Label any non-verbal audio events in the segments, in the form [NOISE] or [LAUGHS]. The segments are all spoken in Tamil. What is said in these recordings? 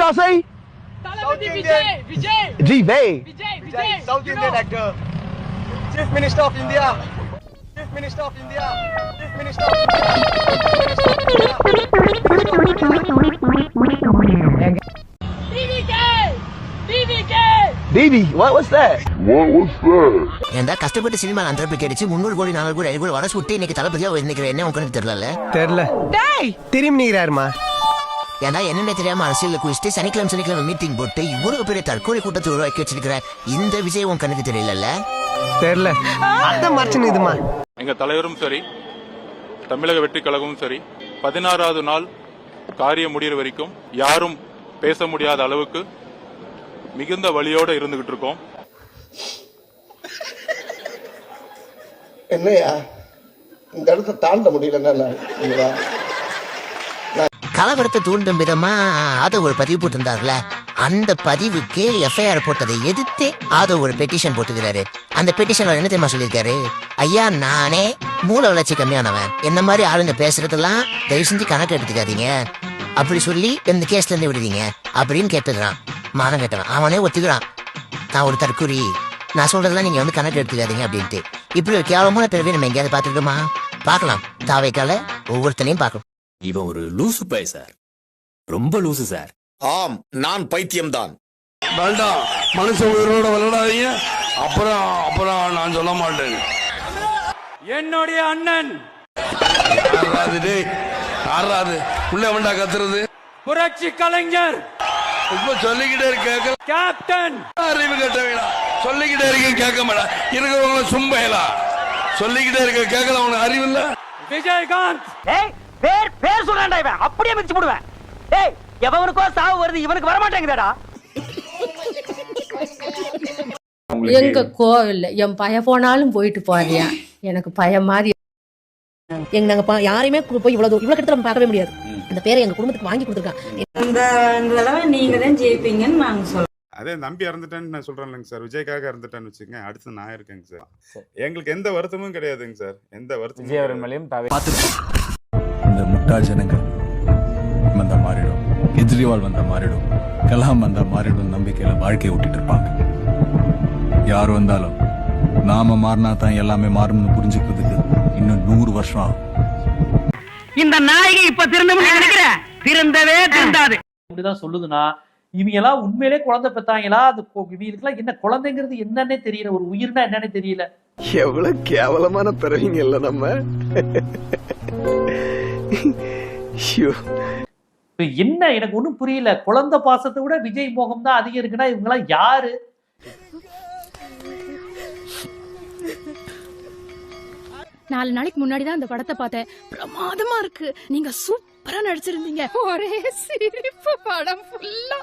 y'all say? Vijay Vijay G Bay. Vijay Vijay South Indian actor. Chief Minister of India. Chief Minister of India. Chief Minister of India. DVK! DVK! Baby, what was that? ஏன்டா கஷ்டப்பட்டு சினிமா அந்த போய் கிடைச்சு முந்நூறு கோடி நானூறு கோடி ஐநூறு கோடி வர சுட்டி இன்னைக்கு தளபதியா இன்னைக்கு என்ன உட்காந்து தெரியல தெரியல திரும்பி நிக்கிறாருமா ஏன்டா என்னென்ன தெரியாம அரசியல் குளிச்சுட்டு சனிக்கிழமை சனிக்கிழமை மீட்டிங் போட்டு இவ்வளவு பெரிய தற்கொலை கூட்டத்தை உருவாக்கி வச்சிருக்கிற இந்த விஜய் உன் கண்ணுக்கு தெரியல தெரியல. அதான் மறைச்சு இதுமா. எங்க தலைவரும் சரி தமிழக வெற்றி கழகமும் சரி பதினாறாவது நாள் காரியம் முடிகிற வரைக்கும் யாரும் பேச முடியாத அளவுக்கு மிகுந்த வழியோட இருந்துகிட்டு இருக்கோம். என்னையா? இந்த இடத்த தாண்ட முடியலன்னா கலவரத்தை தூண்டும் விதமா அதை ஒரு பதிவு போட்டிருந்தார்ல? அந்த பதிவுக்கு எஃப்ஐஆர் போட்டதை எதிர்த்து அதை ஒரு பெட்டிஷன் போட்டுக்கிறாரு. அந்த பெட்டிஷன்ல என்ன தெரியுமா சொல்லியிருக்காரு? ஐயா நானே மூல வளர்ச்சி கம்மியானவன். என்ன மாதிரி ஆளுங்க பேசுறதெல்லாம் தயவு செஞ்சு கணக்கு எடுத்துக்காதீங்க. அப்படி சொல்லி இந்த கேஸ்ல இருந்து விடுவீங்க அப்படின்னு கேட்டுக்கிறான் மானம் கேட்டவன் அவனே ஒத்துக்கிறான். நான் ஒரு தற்குறி நான் சொல்றதெல்லாம் நீங்க வந்து கணக்கு எடுத்துக்காதீங்க அப்படின்ட்டு. இப்படி ஒரு கேவலமான பிறவி நம்ம எங்கேயாவது பார்த்துருக்கோமா? பார்க்கலாம். தாவைக்கால ஒவ்வொருத்தனையும் பார்க்கலாம். இவன் ஒரு லூசு பை சார். ரொம்ப லூசு சார். ஆம் நான் பைத்தியம்தான். வேண்டாம் மனுஷ உயிரோட விளையாடாதீங்க. அப்புறம் அப்புறம் நான் சொல்ல மாட்டேன். என்னுடைய அண்ணன். யாராது டேய். யாராது உள்ள வேண்டா கத்துறது. புரட்சி கலைஞர். இப்ப சொல்லிக்கிட்டே இருக்க கேப்டன். அறிவு கட்ட வேணாம் சொல்லிக்கிட்டே இருக்கேன் கேட்க மாட்டேன் இருக்கிறவங்கள சும்பையலா. சொல்லிக்கிட்டே இருக்க கேட்கல உனக்கு அறிவு இல்ல. விஜயகாந்த். ஏய் பேர் பேர் சொல்றான்டா இவன். அப்படியே மிதிச்சு போடுவேன். ஏய் எவனுக்கோ சாவு வருது இவனுக்கு வர மாட்டேங்குதாடா எங்க கோவில்ல என் பய போனாலும் போயிட்டு போறியா எனக்கு பயம் மாதிரி. எங்க நாங்க பா- யாரையுமே போய் இவ்வளவு தூரம் இவ்வளவு கிட்ட நம்ம பார்க்கவே முடியாது. அந்த பேரை எங்க குடும்பத்துக்கு வாங்கி கொடுத்துருக்கான். இந்த தடவை நீங்க தான் ஜெயிப்பீங்கன்னு நாங்க சொல்றோம். அதே நம்பி இறந்துட்டேன்னு நான் சொல்றேன் இல்லைங்க சார். விஜய்க்காக இறந்துட்டேன்னு வச்சுக்கோங்க அடுத்து நான் இருக்கேங்க சார். எங்களுக்கு எந்த வருத்தமும் கிடையாதுங்க சார். எந்த வருத்தமும் கிடையாது. இந்த முட்டாள் ஜனங்கள் வந்தா மாறிடும். கெஜ்ரிவால் வந்தா மாறிடும். கலாம் வந்தா மாறிடும் நம்பிக்கையில வாழ்க்கையை விட்டுட்டு இருப்பாங்க. யார் வந்தாலும் நாம மாறினா தான் எல்லாமே மாறும்னு புரிஞ்சுக்கிறதுக்கு இன்னும் நூறு வருஷம் ஆகும். இந்த நாயகி இப்ப திருந்தவும் நினைக்கிற? திருந்தவே திருந்தாது. இப்படிதான் சொல்லுதுன்னா இவங்க எல்லாம் உண்மையிலே குழந்தை பெத்தாங்களா? அது இவங்களுக்குலாம் என்ன குழந்தைங்கிறது என்னன்னே தெரியல. ஒரு உயிர்னா என்னன்னே தெரியல. எவ்வளவு கேவலமான பிறவிங்க இல்ல நம்ம. ஐயோ. இப்ப என்ன? எனக்கு ஒண்ணும் புரியல. குழந்தை பாசத்தை விட விஜய் மோகம் தான் அதிகம் இருக்குன்னா இவங்க எல்லாம் யாரு? நாலு நாளைக்கு முன்னாடி தான் அந்த படத்தை பார்த்தேன். பிரமாதமா இருக்கு. நீங்க சூப்பரா நடிச்சிருந்தீங்க. ஒரே சிரிப்பு படம் ஃபுல்லா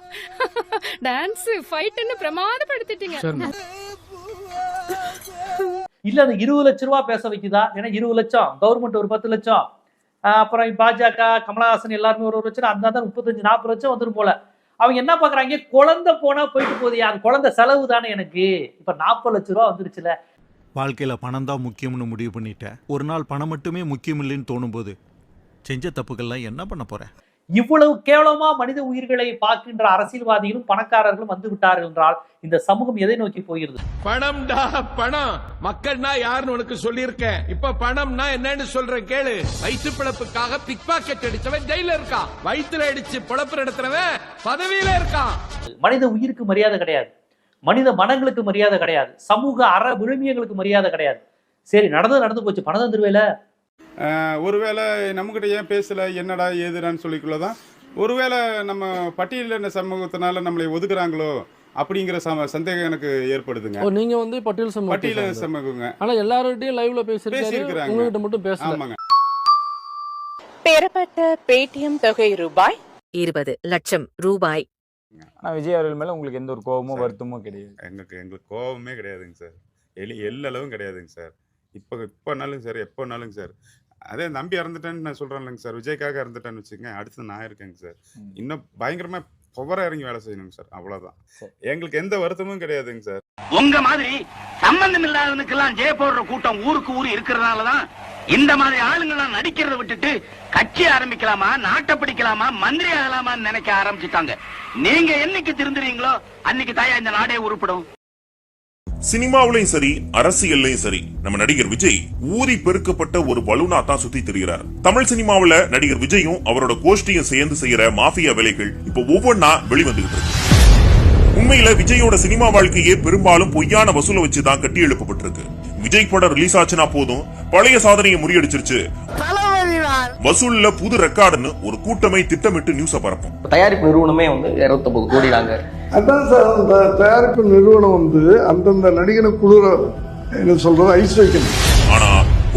டான்ஸ் ஃபைட்னு பிரமாதப்படுத்திட்டீங்க. இல்ல அது இருபது லட்ச ரூபா பேச வைக்குதா? ஏன்னா இருபது லட்சம். கவர்மெண்ட் ஒரு பத்து லட்சம். அப்புறம் பாஜக கமலஹாசன் எல்லாருமே ஒரு ஒரு லட்சம் அந்த முப்பத்தஞ்சு நாற்பது லட்சம் வந்துரும் போல. அவங்க என்ன பாக்குறாங்க? குழந்தை போனா போயிட்டு போகுது அது குழந்தை செலவு தானே எனக்கு. இப்ப நாற்பது லட்ச ரூபா வந்துருச்சுல. வாழ்க்கையில பணம் தான் முக்கியம்னு முடிவு பண்ணிட்டேன். ஒரு நாள் பணம் மட்டுமே முக்கியம் இல்லைன்னு தோணும் போது செஞ்ச தப்புக்கள்லாம் என்ன பண்ண போறேன் இவ்வளவு கேவலமா மனித உயிர்களை பார்க்கின்ற அரசியல்வாதிகளும் பணக்காரர்களும் வந்து விட்டார்கள் என்றால் இந்த சமூகம் எதை நோக்கி போகிறது? பணம்டா பணம். மக்கள்னா யாருன்னு உனக்கு சொல்லியிருக்கேன். இப்ப பணம்னா என்னன்னு சொல்றேன் கேளு. வயிற்று பிழப்புக்காக பிக் பாக்கெட் அடிச்சவன் ஜெயில இருக்கான். வயிற்றுல அடிச்சு பிழப்பு நடத்துறவன் பதவியில இருக்கான். மனித உயிருக்கு மரியாதை கிடையாது. மனித மனங்களுக்கு மரியாதை கிடையாது. சமூக அற விழுமியங்களுக்கு மரியாதை கிடையாது. சரி நடந்து நடந்து போச்சு. பணம் தந்துருவேல? ஒருவேளை நம்மகிட்ட ஏன் பேசல? என்னடா ஏதுடான்னு சொல்லிக்குள்ளதான் ஒருவேளை நம்ம பட்டியலின சமூகத்தினால நம்மளை ஒதுக்குறாங்களோ அப்படிங்கிற சம சந்தேகம் எனக்கு ஏற்படுதுங்க. நீங்க வந்து பட்டியல் சமூகம் பட்டியலின சமூகங்க. ஆனா எல்லார்கிட்டயும் லைவ்ல பேசியிருக்கிறாங்க. உங்ககிட்ட மட்டும் ஆமாங்க. பெறப்பட்ட பேடிஎம் தொகை ரூபாய்? இருபது லட்சம் ரூபாய். ஆனா விஜய் அவர்கள் மேல உங்களுக்கு எந்த ஒரு கோபமோ வருத்தமோ கிடையாது. எங்களுக்கு எங்களுக்கு கோபமே கிடையாதுங்க சார். எலி எல்லளவும் கிடையாதுங்க சார். இப்போ இப்போனாலும் சார் எப்போனாலும் சார். அதே நம்பி இறந்துட்டேன்னு நான் சொல்கிறேன்லங்க சார். விஜய்க்காக இறந்துட்டேன்னு வச்சுக்கோங்க அடுத்து நான் இருக்கேங்க சார். இன்னும் பயங்கரமாக புவரா இறங்கி வேலை செய்யணுங்க சார் அவ்வளோதான் சரி. எங்களுக்கு எந்த வருத்தமும் கிடையாதுங்க சார். உங்க மாதிரி சம்பந்தம் இல்லாதவனுக்கெல்லாம் ஜெய போடுற கூட்டம் ஊருக்கு ஊர் இருக்கிறதுனாலதான் இந்த மாதிரி ஆளுங்கெல்லாம் நடிக்கிறத விட்டுட்டு கட்சி ஆரம்பிக்கலாமா நாட்டை பிடிக்கலாமா மந்திரி ஆகலாமான்னு நினைக்க ஆரம்பிச்சுட்டாங்க. நீங்க என்னைக்கு திருந்துறீங்களோ அன்னைக்கு தாயா இந்த நாடே உருப்படும். சினிமாவிலையும் சரி அரசியல்லையும் சரி நம்ம நடிகர் விஜய் ஊறி பெருக்கப்பட்ட ஒரு பலூனா தான் சுத்தி திரிகிறார். தமிழ் சினிமாவுல நடிகர் விஜயும் அவரோட கோஷ்டியும் சேர்ந்து செய்யற மாஃபியா வேலைகள் இப்போ ஒவ்வொன்னா வெளிவந்துகிட்டு இருக்கு. உண்மையில விஜயோட சினிமா வாழ்க்கையே பெரும்பாலும் பொய்யான வசூலை வச்சு தான் கட்டி எழுப்பப்பட்டிருக்கு. விஜய் படம் ரிலீஸ் ஆச்சுன்னா போதும் பழைய சாதனையை முறியடிச்சிருச்சு. வசூல்ல புது ரெக்கார்டுன்னு ஒரு கூட்டமை திட்டமிட்டு நியூஸ பரப்பும். தயாரிப்பு நிறுவனமே வந்து இருபத்தொன்பது கோடி தாங்க அதான் சார் அந்த தயாரிப்பு நிறுவனம் வந்து அந்தந்த நடிகனை குளிர என்ன சொல்றது ஐஸ் வைக்கணும்.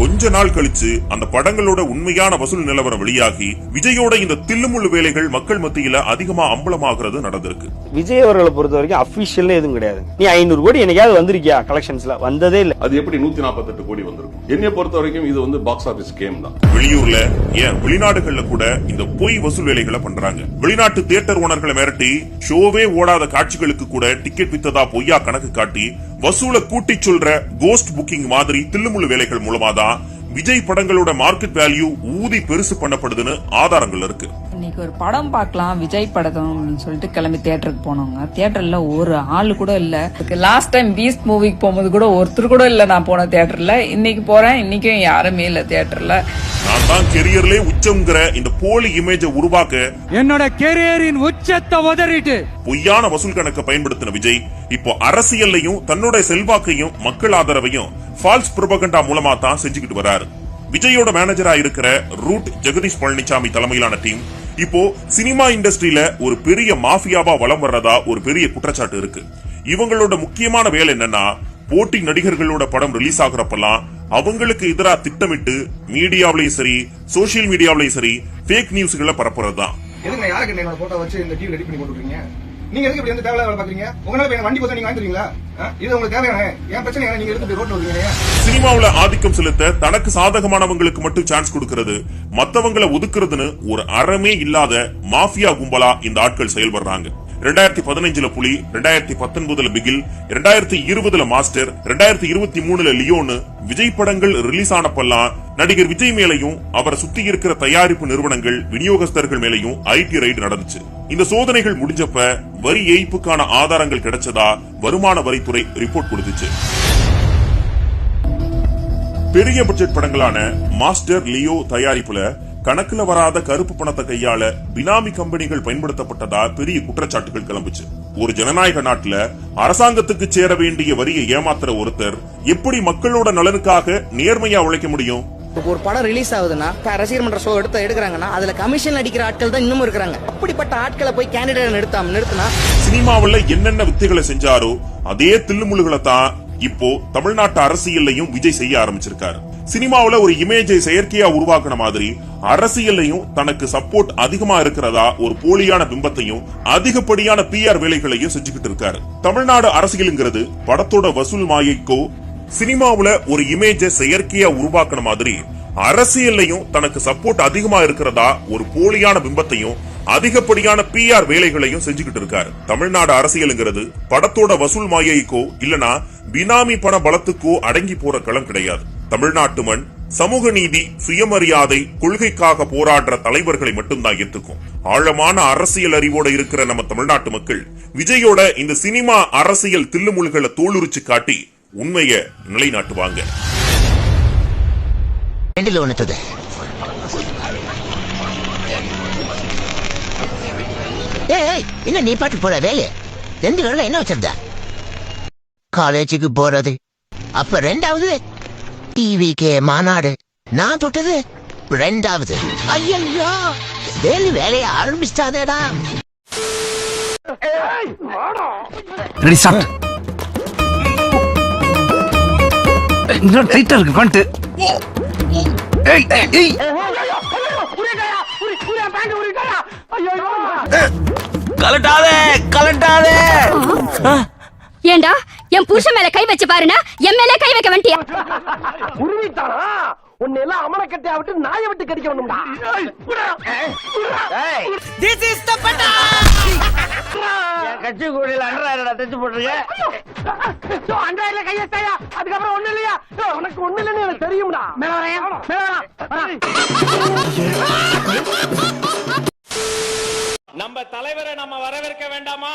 கொஞ்ச நாள் கழிச்சு அந்த படங்களோட உண்மையான வசூல் நிலவரம் வெளியாகி விஜயோட இந்த தில்லுமுள்ளு வேலைகள் மக்கள் மத்தியில அதிகமா அம்பலமாகிறது நடந்திருக்கு. விஜய் அவர்களை பொறுத்த வரைக்கும் அபிஷியல்ல எதுவும் கிடையாது. நீ ஐநூறு கோடி என்னைக்காவது வந்திருக்கியா கலெக்ஷன்ஸ்ல வந்ததே இல்ல. அது எப்படி நூத்தி நாற்பத்தெட்டு கோடி வந்திருக்கும்? என்னைய பொறுத்த வரைக்கும் இது வந்து பாக்ஸ் ஆபீஸ் கேம் தான். வெளியூர்ல ஏன் வெளிநாடுகள்ல கூட இந்த பொய் வசூல் வேலைகளை பண்றாங்க. வெளிநாட்டு தியேட்டர் ஓனர்களை மிரட்டி ஷோவே ஓடாத காட்சிகளுக்கு கூட டிக்கெட் வித்ததா பொய்யா கணக்கு காட்டி வசூலை கூட்டி சொல்ற கோஸ்ட் புக்கிங் மாதிரி தில்லுமுள்ளு வேலைகள் மூலமா தான் விஜய் படங்களோட மார்க்கெட் வேல்யூ ஊதி பெருசு பண்ணப்படுதுன்னு ஆதாரங்கள் இருக்கு. இன்னைக்கு ஒரு படம் பார்க்கலாம் விஜய் படம் அப்படின்னு சொல்லிட்டு கிளம்பி தியேட்டருக்கு போனவங்க. தியேட்டர்ல ஒரு ஆளு கூட இல்ல. லாஸ்ட் டைம் பீஸ்ட் மூவிக்கு போகும்போது கூட ஒருத்தர் கூட இல்ல நான் போன தியேட்டர்ல இன்னைக்கு போறேன் இன்னைக்கும் யாருமே இல்ல தியேட்டர்ல நான் தான் கெரியர்லயே உச்சம்ங்கிற இந்த போலி இமேஜை உருவாக்க என்னோட கெரியரின் உச்சத்தை உதறிட்டு. பொய்யான வசூல் கணக்கை பயன்படுத்தின விஜய் இப்போ அரசியல்லையும் தன்னோட செல்வாக்கையும் மக்கள் ஆதரவையும் ஃபால்ஸ் புரபகண்டா மூலமா தான் செஞ்சுக்கிட்டு வராரு. விஜயோட மேனேஜரா இருக்கிற ரூட் ஜெகதீஷ் பழனிசாமி தலைமையிலான டீம் இப்போ சினிமா இண்டஸ்ட்ரியில ஒரு பெரிய மாஃபியாவா வலம் வர்றதா ஒரு பெரிய குற்றச்சாட்டு இருக்கு. இவங்களோட முக்கியமான வேலை என்னன்னா போட்டி நடிகர்களோட படம் ரிலீஸ் ஆகுறப்பெல்லாம் அவங்களுக்கு எதிராக திட்டமிட்டு மீடியாவிலையும் சரி சோசியல் மீடியாவிலையும் சரி ஃபேக் நியூஸ்களை பரப்புறது தான் நீங்க எதுக்கு இப்படி வந்து தேவையில்லாத வேலை பாக்குறீங்க உங்களால வண்டி போச நீங்க வாங்கி தருவீங்களா இது உங்களுக்கு தேவையான? என் பிரச்சனை நீங்க எடுத்து ரோட்ல வருவீங்க சினிமாவுல ஆதிக்கம் செலுத்த தனக்கு சாதகமானவங்களுக்கு மட்டும் சான்ஸ் கொடுக்கிறது மத்தவங்களை ஒதுக்குறதுன்னு ஒரு அறமே இல்லாத மாஃபியா கும்பலா இந்த ஆட்கள் செயல்படுறாங்க. ரெண்டாயிரத்தி பதினஞ்சுல புலி ரெண்டாயிரத்தி பத்தொன்பதுல பிகில் ரெண்டாயிரத்தி இருபதுல மாஸ்டர் ரெண்டாயிரத்தி இருபத்தி மூணுல லியோன்னு விஜய் படங்கள் ரிலீஸ் ஆனப்பெல்லாம் நடிகர் விஜய் மேலையும் அவரை சுத்தி இருக்கிற தயாரிப்பு நிறுவனங்கள் விநியோகஸ்தர்கள் மேலையும் ஐடி ரைடு நடந்துச்சு. இந்த சோதனைகள் முடிஞ்சப்ப வரி ஏய்ப்புக்கான ஆதாரங்கள் கிடைச்சதா வருமான வரித்துறை ரிப்போர்ட் கொடுத்துச்சு. பெரிய பட்ஜெட் படங்களான மாஸ்டர் லியோ தயாரிப்புல கணக்குல வராத கருப்பு பணத்தை கையாள பினாமி கம்பெனிகள் பயன்படுத்தப்பட்டதா பெரிய குற்றச்சாட்டுகள் கிளம்புச்சு. ஒரு ஜனநாயக நாட்டுல அரசாங்கத்துக்கு சேர வேண்டிய வரியை ஏமாத்துற ஒருத்தர் எப்படி மக்களோட நலனுக்காக நேர்மையா உழைக்க முடியும்? ஒரு படம் ரிலீஸ் ஆகுதுன்னா ரசிகர் மன்ற ஷோ எடுத்து எடுக்கிறாங்கன்னா அதுல கமிஷன் அடிக்கிற ஆட்கள் தான் இன்னமும் இருக்கிறாங்க. அப்படிப்பட்ட ஆட்களை போய் கேண்டிடேட் நிறுத்தாம நிறுத்தினா? சினிமாவில் என்னென்ன வித்தைகளை செஞ்சாரோ அதே தில்லுமுழுகளை தான் இப்போ தமிழ்நாட்டு அரசியல்லையும் விஜய் செய்ய ஆரம்பிச்சிருக்காரு. சினிமாவுல ஒரு இமேஜை செயற்கையா உருவாக்குன மாதிரி அரசியல்லையும் தனக்கு சப்போர்ட் அதிகமா இருக்கிறதா ஒரு போலியான பிம்பத்தையும் அதிகப்படியான பிஆர் வேலைகளையும் செஞ்சுக்கிட்டு இருக்காரு. தமிழ்நாடு அரசியலுங்கிறது படத்தோட வசூல் மாயைக்கோ சினிமாவுல ஒரு இமேஜ செயற்கையா உருவாக்குன மாதிரி அரசியல்லையும் தனக்கு சப்போர்ட் அதிகமா இருக்கிறதா ஒரு போலியான பிம்பத்தையும் அதிகப்படியான பிஆர் வேலைகளையும் செஞ்சுக்கிட்டு இருக்காரு. தமிழ்நாடு அரசியலுங்கிறது படத்தோட வசூல் மாயைக்கோ இல்லனா பினாமி பண பலத்துக்கோ அடங்கி போற களம் கிடையாது. தமிழ்நாட்டு மண் சமூக நீதி சுயமரியாதை கொள்கைக்காக போராடுற தலைவர்களை மட்டும்தான் ஏத்துக்கும். ஆழமான அரசியல் அறிவோட இருக்கிற நம்ம தமிழ்நாட்டு மக்கள் விஜயோட இந்த சினிமா அரசியல் தில்லுமுள்களை தோலுரிச்சு காட்டி உண்மைய நிலைநாட்டுவாங்க. என்ன நீ பாட்டு போற வேலைய ரெண்டு வேலை என்ன வச்சிருந்த? காலேஜுக்கு போறது. அப்ப ரெண்டாவது டிவிக்கே மாநாடு. நான் தொட்டது ரெண்டாவது. ஐயோ வேலு வேலைய ஆரம்பிச்சிட்டாதேடா. ரெடி ஸ்டார்ட் இன்னும் டைட்டா இருக்கு பண்ணிட்டு ஏய் ஏய் கலட்டாதே கலட்டாதே. ஏண்டா என் புருஷன் மேல கை வச்சு பாருனா என் மேல கை வைக்க வேண்டிய உன்னை எல்லாம் அமலக்கட்டையா விட்டு நாயை விட்டு கடிக்க வேணும்டா திஸ் இஸ் தி பட்டா கட்சி கூடையில அண்டராயிரம் தச்சு போட்டுருக்க? அண்டராயிரம் கையெழுத்தாயா அதுக்கப்புறம் ஒண்ணு இல்லையா? உனக்கு ஒண்ணு இல்லைன்னு எனக்கு தெரியும்டா. மேல வரையா மேல வரா நம்ம தலைவரை நம்ம வரவேற்க வேண்டாமா?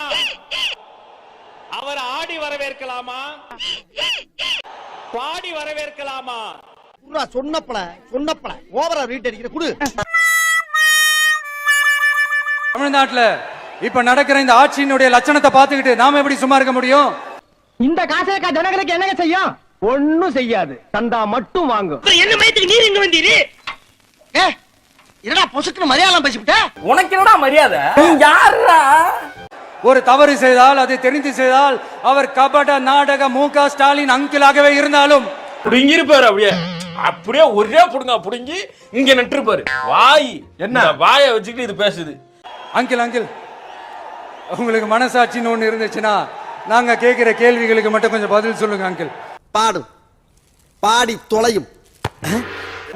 அவர் ஆடி வரவேற்கலாமா? பாடி வரவேற்கலாமா? சொன்னப்பல சொன்னப்பல. ஓவரா ரீட் அடிக்கிற குடு. தமிழ்நாட்டுல இப்ப நடக்கிற இந்த ஆட்சியினுடைய லட்சணத்தை பார்த்துக்கிட்டு நாம எப்படி சும்மா இருக்க முடியும்? இந்த காசேக்கா ஜனங்களுக்கு என்னங்க செய்யும்? ஒண்ணும் செய்யாது. தந்தா மட்டும் வாங்கும். என்ன மயத்துக்கு நீர் இங்க வந்தீரு? ஏ என்னடா பொசுக்குன்னு மரியாதை பேசிவிட்ட? உனக்கு என்னடா மரியாதை? யாரா ஒரு தவறு செய்தால் அதை தெரிந்து செய்தால் அவர் கபட நாடக மு க ஸ்டாலின் அங்கிளாகவே இருந்தாலும். புடுங்கி இருப்பாரு அப்படியே. அப்படியே ஒரே புடுங்க புடுங்கி இங்க நட்டுருப்பாரு வாய் என்ன? வாயை வச்சுக்கிட்டு இது பேசுது. அங்கிள் அங்கிள் உங்களுக்கு மனசாட்சின்னு ஒன்று இருந்துச்சுன்னா நாங்க கேட்கிற கேள்விகளுக்கு மட்டும் கொஞ்சம் பதில் சொல்லுங்க அங்கிள். பாடும் பாடி தொலையும்.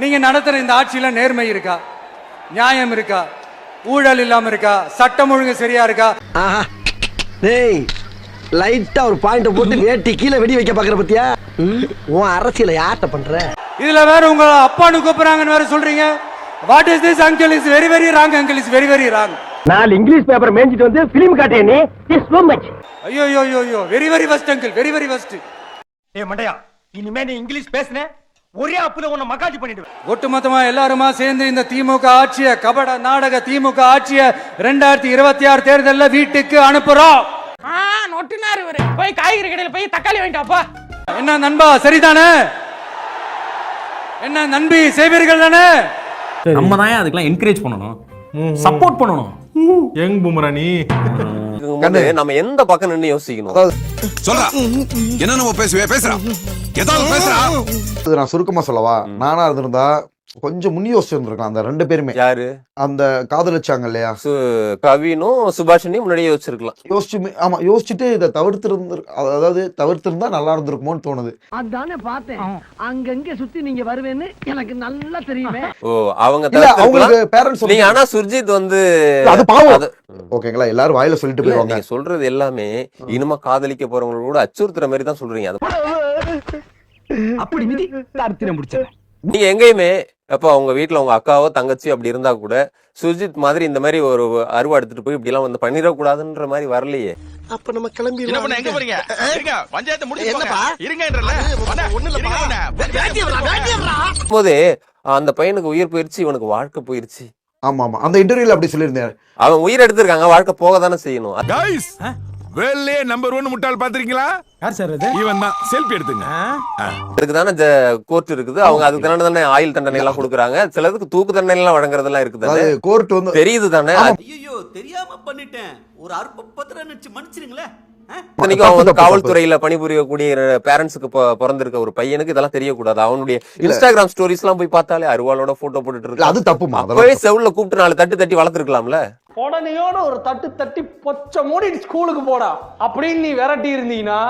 நீங்க நடத்துற இந்த ஆட்சியில நேர்மை இருக்கா? நியாயம் இருக்கா? ஊழல் இல்லாம இருக்கா? சட்டம் ஒழுங்கு சரியா இருக்கா? டேய் லைட்டா ஒரு பாயிண்ட் போட்டு [LAUGHS] வேட்டி கீழே வெடி வைக்க பாக்குற பத்தியா? உன் அரசியல யார்ட்ட பண்ற? இதுல வேற உங்க அப்பான்னு கூப்பிடுறாங்கன்னு வேற சொல்றீங்க. What is this uncle is very very wrong uncle is very very wrong நாலு இங்கிலீஷ் பேப்பர் மேய்ஞ்சிட்டு வந்து பிலிம் காட்டிய நீ. Is so much. ஐயோ ஐயோ ஐயோ very very first uncle very very first ஏ மண்டையா இனிமே நீ இங்கிலீஷ் பேசுன ஒரே அப்புல உன்னை மகாஜி பண்ணிடுவேன். ஒட்டுமொத்தமா எல்லாருமா சேர்ந்து இந்த திமுக ஆட்சிய கபட நாடக திமுக ஆட்சிய ரெண்டாயிரத்தி இருபத்தி ஆறு தேர்தல்ல வீட்டுக்கு அனுப்புறோம். நொட்டினாரு இவரு. போய் காய்கறி கடையில போய் தக்காளி வாங்கிட்டாப்பா என்ன நண்பா சரிதானே? என்ன நண்பி செய்வீர்கள் தானே? நம்ம தான் அதுக்கெல்லாம் என்கரேஜ் பண்ணணும்? சப்போர்ட் பண்ணணும். யங் புமரா நீ நம்ம எந்த பக்கம் நின்னு யோசிக்கணும்? சொல்றா. என்ன நம்ம பேசுவே? பேசுறா. ஏதாவது பேசுறா. நான் சுருக்கமா சொல்லவா? நானா இருந்திருந்தா கொஞ்சம் முன் யோசிச்சு இருந்திருக்கலாம் அந்த ரெண்டு பேருமே. யாரு? அந்த காதலிச்சாங்க இல்லையா? கவினும் சுபாஷினியும் முன்னாடியே யோசிச்சிருக்கலாம். யோசிச்சு ஆமா யோசிச்சுட்டு இதை தவிர்த்து அதாவது தவிர்த்திருந்தா நல்லா இருந்திருக்குமோன்னு தோணுது. அதானே பார்த்தேன். அங்கங்க சுத்தி நீங்க வருவேன்னு எனக்கு நல்லா தெரியுமே. ஓ அவங்க இல்ல அவங்களுக்கு பேரண்ட்ஸ் நீங்க ஆனா சுர்ஜித் வந்து அது பாவம். ஓகேங்களா? எல்லாரும் வாயில சொல்லிட்டு போயிருவாங்க. நீங்க சொல்றது எல்லாமே இனிமே காதலிக்க போறவங்கள கூட அச்சுறுத்துற மாதிரி தான் சொல்றீங்க. அது அப்படி மிதி அர்த்தம் முடிச்ச நீங்க எங்கேயுமே அப்ப அவங்க வீட்ல உங்க அக்காவோ தங்கச்சி அப்படி இருந்தா கூட சுர்ஜித் மாதிரி இந்த மாதிரி ஒரு அருவா எடுத்துட்டு போய் இப்படி எல்லாம் வந்து பண்ணிடக்கூடாதுன்ற மாதிரி வரலையே. அப்ப நம்ம கிளம்பி என்ன பண்ண எங்க போறீங்க? இருங்க பஞ்சாயத்து முடிச்சு என்னப்பா? இருங்கன்றல. ஒண்ணு இல்லப்பா. போதே அந்த பையனுக்கு உயிர் போயிருச்சு இவனுக்கு வாழ்க்கை போயிருச்சு. ஆமா ஆமா. அந்த இன்டர்வியூல அப்படி சொல்லியிருந்தேன் அவன் உயிர் எடுத்திருக்காங்க வாழ்க்கை போக தானே செய்யணும் வேல்லே நம்பர் ஒன் முட்டாள் பாத்திருக்கீங்களா யார் சார் அது? இவன் தான். செல்ஃபி எடுத்துங்க. அதுக்கு தானே கோர்ட் இருக்குது. அவங்க அதுக்கு தானே தானே ஆயுள் தண்டனை எல்லாம் கொடுக்குறாங்க. சிலருக்கு தூக்கு தண்டனை எல்லாம் வழங்குறதெல்லாம் இருக்குது கோர்ட் வந்து தெரியுது தானே? ஐயோ தெரியாம பண்ணிட்டேன். ஒரு அற்ப பத்திரம் நினைச்சு மன்னிச்சிருங்களேன். இத்தனைக்கும் அவன் வந்து காவல்துறையில பணிபுரியக்கூடிய பேரண்ட்ஸுக்கு பிறந்திருக்க ஒரு பையனுக்கு இதெல்லாம் தெரியக்கூடாது. அவனுடைய இன்ஸ்டாகிராம் ஸ்டோரிஸ் எல்லாம் போய் பார்த்தாலே அருவாளோட போட்டோ போட்டுட்டு இருக்கு அது தப்புமா அப்பவே செவுல்ல கூப்பிட்டு நாலு தட்டு தட்டி வளர்த்துருக்கலாம்ல. உடனேயோட ஒரு தட்டு தட்டி பொச்ச மூடி ஸ்கூலுக்கு போடா. அப்படின்னு நீ விரட்டி இருந்தீங்கன்னா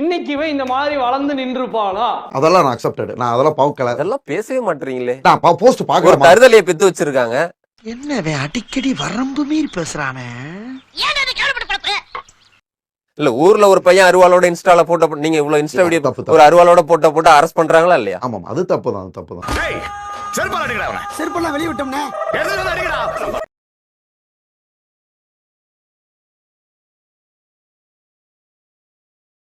இன்னைக்கு இவன் இந்த மாதிரி வளர்ந்து நின்றுப்பானா அதெல்லாம் நான் அக்செப்டட் நான் அதெல்லாம் பார்க்கல அதெல்லாம் பேசவே மாட்டீங்களே. நான் போஸ்ட் ஒரு பார்க்கல தருதலையை பெத்து வச்சிருக்காங்க. என்ன அடிக்கடி வரம்பு மீறி பேசுறானே? இல்ல ஊர்ல ஒரு பையன் அருவாளோட இன்ஸ்டால போட்டோ நீங்க இவ்வளவு இன்ஸ்டா வீடியோ தப்பு. ஒரு அருவாளோட போட்டோ போட்டு அரெஸ்ட் பண்றாங்களா இல்லையா? ஆமா அது தப்பு தான் அது தப்பு தான். செருப்பால் அடிக்கிறா செருப்பெல்லாம் வெளியே விட்டோம்னே.